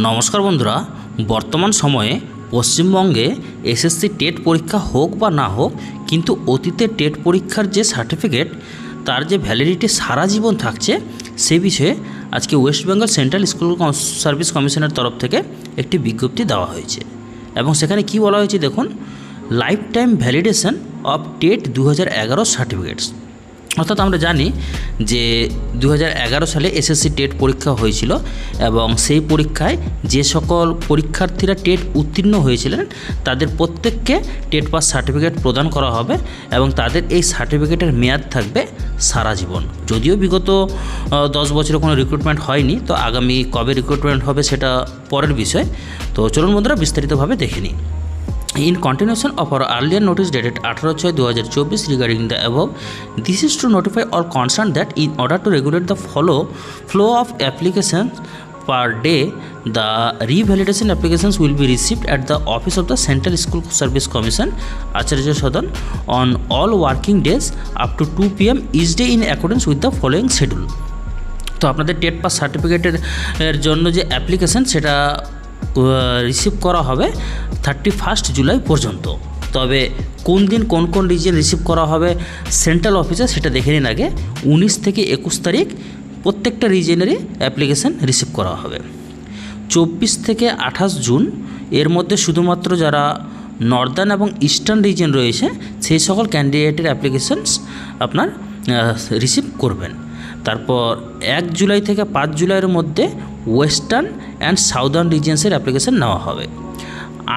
নমস্কার বন্ধুরা, বর্তমান সময়ে পশ্চিমবঙ্গে এসএসসি টেট পরীক্ষা হোক বা না হোক, কিন্তু অতীতে টেট পরীক্ষার যে সার্টিফিকেট তার যে ভ্যালিডিটি সারা জীবন থাকছে, সে বিষয়ে আজকে West Bengal central school service কমিশনের তরফ থেকে একটি বিজ্ঞপ্তি দেওয়া হয়েছে। এবং সেখানে কি বলা হয়েছে দেখুন life time validation of TET দু হাজার এগারো সার্টিফিকেটস অর্থাৎ আমরা জানি যে দু হাজার এগারো সালে এসএসসি টেট পরীক্ষা হয়েছিল এবং সেই পরীক্ষায় যে সকল পরীক্ষার্থীরা টেট উত্তীর্ণ হয়েছিলেন, তাদের প্রত্যেককে টেট পাস সার্টিফিকেট প্রদান করা হবে এবং তাদের এই সার্টিফিকেটের মেয়াদ থাকবে সারা জীবন। যদিও বিগত দশ বছরে কোনো রিক্রুটমেন্ট হয়নি, তো আগামী কবে রিক্রুটমেন্ট হবে সেটা পরের বিষয়। তো চলুন বন্ধুরা, বিস্তারিতভাবে দেখে নিই। In continuation of our earlier notice dated আঠারো ছয় দু হাজার চব্বিশ regarding the অ্যাভ this is to notify all concern that in order to regulate the follow flow of application per day the revalidation application will be received at the office of the central school service commission Acharya Sadan on all working days up to two P M is day in accordance with the following schedule তো আপনাদের TET pass সার্টিফিকেটের জন্য যে application সেটা receive করা হবে thirty first July পর্যন্ত। তবে কোন দিন কোন কোন রিজিয়ন রিসিভ করা হবে সেন্ট্রাল অফিসে সেটা দেখে নিন আগে। উনিশ থেকে একুশ তারিখ প্রত্যেকটা রিজিয়নেরই অ্যাপ্লিকেশান রিসিভ করা হবে। চব্বিশ থেকে আঠাশ জুন, এর মধ্যে শুধুমাত্র যারা নর্দার্ন এবং ইস্টার্ন রিজন রয়েছে, সেই সকল ক্যান্ডিডেটের অ্যাপ্লিকেশানস আপনার রিসিভ করবেন। তারপর এক জুলাই থেকে পাঁচ জুলাইয়ের মধ্যে ওয়েস্টার্ন অ্যান্ড সাউদার্ন রিজিয়ন্সের অ্যাপ্লিকেশান নেওয়া হবে।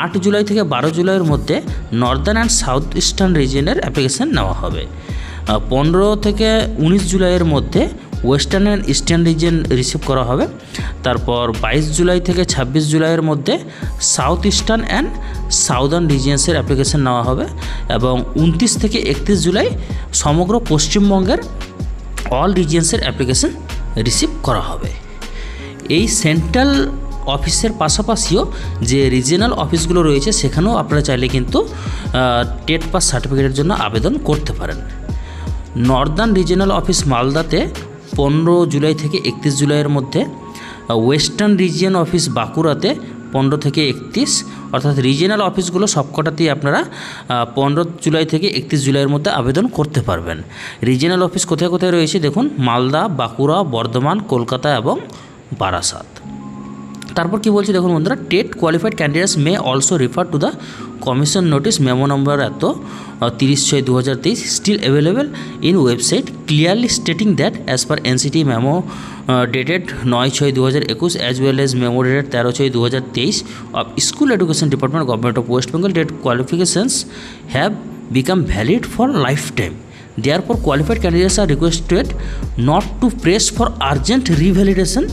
আট জুলাই থেকে বারো জুলাইয়ের মধ্যে নর্দার্ন অ্যান্ড সাউথ ইস্টার্ন রিজিয়নের অ্যাপ্লিকেশান নেওয়া হবে। পনেরো থেকে উনিশ জুলাইয়ের মধ্যে western and eastern region receive করা হবে। তারপর বাইশ জুলাই থেকে ছাব্বিশ জুলাইয়ের মধ্যে সাউথ ইস্টার্ন অ্যান্ড সাউদার্ন রিজিয়ন্সের অ্যাপ্লিকেশান নেওয়া হবে এবং উনত্রিশ থেকে একত্রিশ জুলাই সমগ্র পশ্চিমবঙ্গের অল রিজিয়ন্সের অ্যাপ্লিকেশান রিসিভ করা হবে। এই সেন্ট্রাল অফিসের পাশাপাশিও যে রিজিয়নাল অফিসগুলো রয়েছে, সেখানেও আপনারা চাইলে কিন্তু টেট পাস সার্টিফিকেটের জন্য আবেদন করতে পারেন। নর্দার্ন রিজিয়নাল অফিস মালদাতে পনেরো জুলাই থেকে একত্রিশ জুলাইয়ের মধ্যে ওয়েস্টার্ন রিজিয়ন অফিস বাঁকুড়াতে পনেরো থেকে একত্রিশ, অর্থাৎ রিজিয়নাল অফিসগুলো সবকটাতেই আপনারা পনেরো জুলাই থেকে একত্রিশ জুলাইয়ের মধ্যে আবেদন করতে পারবেন। রিজিয়নাল অফিস কোথায় কোথায় রয়েছে দেখুন, মালদা, বাঁকুড়া, বর্ধমান, কলকাতা এবং বারাসাত। তারপর কি বলছি দেখুন বন্ধুরা TET qualified candidates may also refer to the commission notice memo number এত তিরিশ ছয় দু হাজার তেইশ still available in website clearly stating that as per NCTE memo dated নয় ছয় দু হাজার একুশ as well as memo dated তেরো ছয় দু হাজার তেইশ of school education department government of West Bengal TET qualifications have become valid for life time Therefore, qualified candidates are requested not to press for urgent revalidation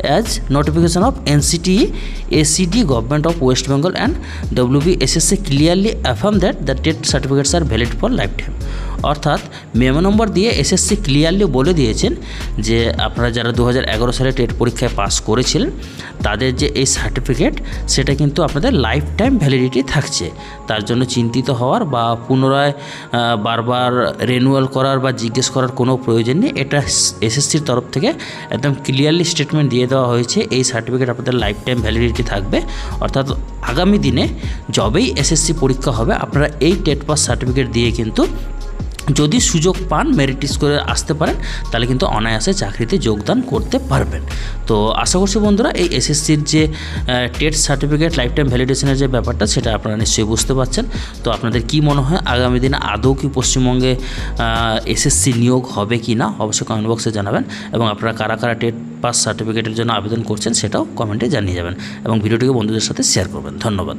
as notification of NCTE, ACD, Government of West Bengal and WBSSA clearly affirm that the TET certificates are valid for lifetime. অর্থাৎ memo number দিয়ে SSC clearly বলে দিয়েছেন যে আপনারা যারা দু হাজার এগারো সালে টেট পরীক্ষায় পাস করেছিলেন তাদের যে এই সার্টিফিকেট সেটা কিন্তু আপনাদের লাইফ টাইম ভ্যালিডিটি থাকছে তার জন্য চিন্তিত হওয়ার বা পুনরায় বারবার রেনুয়াল করার বা জিজ্ঞেস করার কোনো প্রয়োজন নেই এটা এসএসসির তরফ থেকে একদম ক্লিয়ারলি স্টেটমেন্ট দিয়ে দেওয়া হয়েছে, এই সার্টিফিকেট আপনাদের লাইফ টাইম ভ্যালিডিটি থাকবে। অর্থাৎ আগামী দিনে যবেই এসএসসি পরীক্ষা হবে, আপনারা এই টেট পাস সার্টিফিকেট দিয়ে কিন্তু যদি সুযোগ পান মেরিটিস করে আসতে পারেন, তাহলে কিন্তু অনায়াসে চাকরিতে যোগদান করতে পারবেন। তো আশা করছি বন্ধুরা, এই এসএসসির যে টেট সার্টিফিকেট লাইফ টাইম ভ্যালিডেশনের যে ব্যাপারটা, সেটা আপনারা নিশ্চয়ই বুঝতে পারছেন। তো আপনাদের কি মনে হয়, আগামী দিনে আদৌ কি পশ্চিমবঙ্গে এসএসসি নিয়োগ হবে কি না, অবশ্যই কমেন্ট বক্সে জানাবেন এবং আপনারা কারা কারা টেট পাস সার্টিফিকেটের জন্য আবেদন করছেন, সেটাও কমেন্টে জানিয়ে যাবেন এবং ভিডিওটিকে বন্ধুদের সাথে শেয়ার করবেন। ধন্যবাদ।